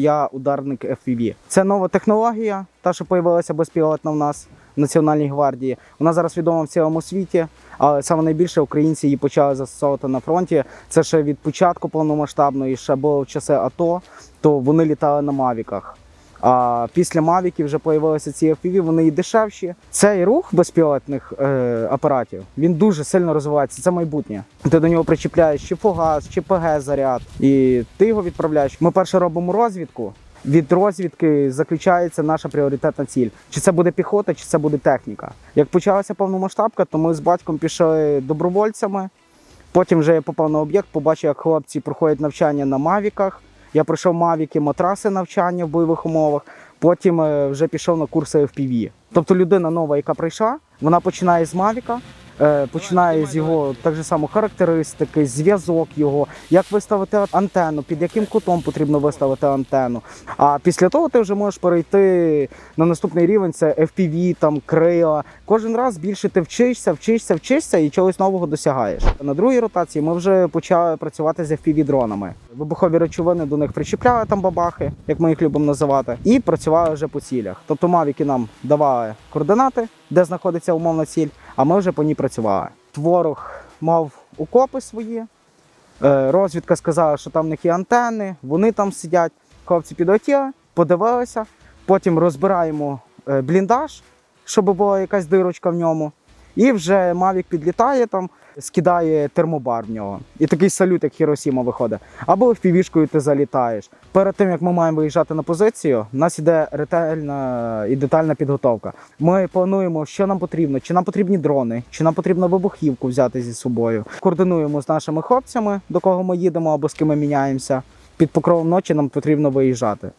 Я ударник FPV. Це нова технологія, та що з'явилася безпілотна в нас в Національній гвардії. Вона зараз відома в цілому світі, але саме найбільше українці її почали застосовувати на фронті. Це ще від початку повномасштабної, ще було в часи АТО, то вони літали на мавіках. А після мавіків вже з'явилися ці FPV, вони і дешевші. Цей рух безпілотних е, апаратів він дуже сильно розвивається. Це майбутнє. Ти до нього причіпляєш чи фугас, чи ПГ заряд, і ти його відправляєш. Ми перше робимо розвідку. Від розвідки заключається наша пріоритетна ціль. Чи це буде піхота, чи це буде техніка. Як почалася повномасштабка, то ми з батьком пішли добровольцями. Потім вже я попав на об'єкт, побачив, як хлопці проходять навчання на мавіках. Я пройшов мавіки, матраси навчання в бойових умовах. Потім е, вже пішов на курси FPV. Тобто людина нова, яка прийшла, вона починає з мавіка, починає з його так же само характеристики, зв'язок його, як виставити антенну, під яким кутом потрібно виставити антенну. А після того ти вже можеш перейти на наступний рівень. Це FPV, там крила. Кожен раз більше ти вчишся, вчишся, вчишся і чогось нового досягаєш. На другій ротації ми вже почали працювати з FPV дронами. Вибухові речовини до них причіпляли там бабахи, як ми їх любимо називати, і працювали вже по цілях. Тобто мавіки нам давали координати, де знаходиться умовна ціль, а ми вже по ній працювали. Ворог мав окопи свої. Е, Розвідка сказала, що там є антени, вони там сидять. Хлопці підлетіли, подивилися, потім розбираємо е, бліндаж, щоб була якась дирочка в ньому. І вже Мавік підлітає там, скидає термобар в нього. І такий салют, як Хіросіма виходить. Або впівішкою ти залітаєш. Перед тим як ми маємо виїжджати на позицію, у нас іде ретельна і детальна підготовка. Ми плануємо, що нам потрібно, чи нам потрібні дрони, чи нам потрібно вибухівку взяти зі собою. Координуємо з нашими хлопцями, до кого ми їдемо або з ким ми міняємося. Під покровом ночі нам потрібно виїжджати.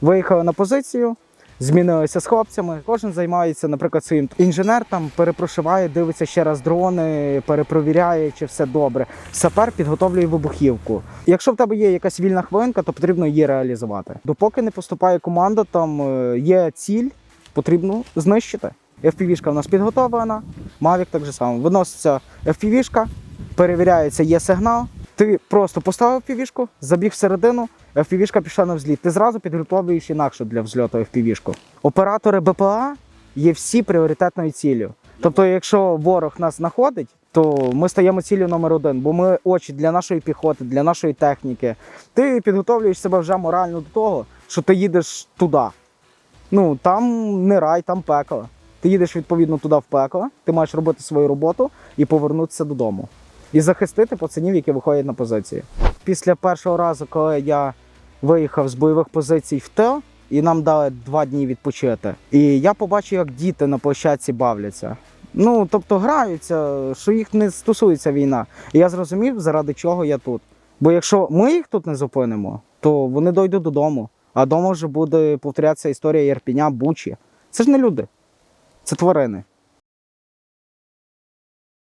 Виїхали на позицію, змінилися з хлопцями. Кожен займається, наприклад, своїм інженер там перепрошиває, дивиться ще раз дрони, перепровіряє, чи все добре. Сапер підготовлює вибухівку. Якщо в тебе є якась вільна хвилинка, то потрібно її реалізувати. Допоки не поступає команда, там е, є ціль, потрібно знищити. FPV-шка в нас підготовлена, Mavic так же само. Виноситься FPV-шка, перевіряється, є сигнал. Ти просто поставив FPV-шку, забіг всередину, FPV-шка пішла на взліт. Ти зразу підготовлюєш інакше для взльоту FPV-шку. Оператори БПЛА є всі пріоритетною ціллю. Тобто, якщо ворог нас знаходить, то ми стаємо ціллю номер один, бо ми очі для нашої піхоти, для нашої техніки. Ти підготовлюєш себе вже морально до того, що ти їдеш туди. Ну там не рай, там пекло. Ти їдеш відповідно туди в пекло, ти маєш робити свою роботу і повернутися додому. І захистити пацанів, які виходять на позиції. Pісля першого разу, коли я виїхав з бойових позицій в ТЕО, і нам дали два дні відпочити. І я побачив, як діти на площадці бавляться. Ну, тобто граються, що їх не стосується війна. І я зрозумів, заради чого я тут. Бо якщо ми їх тут не зупинимо, то вони дойдуть додому. А вдома вже буде повторятися історія Єрпіня, Бучі. Це ж не люди, це тварини.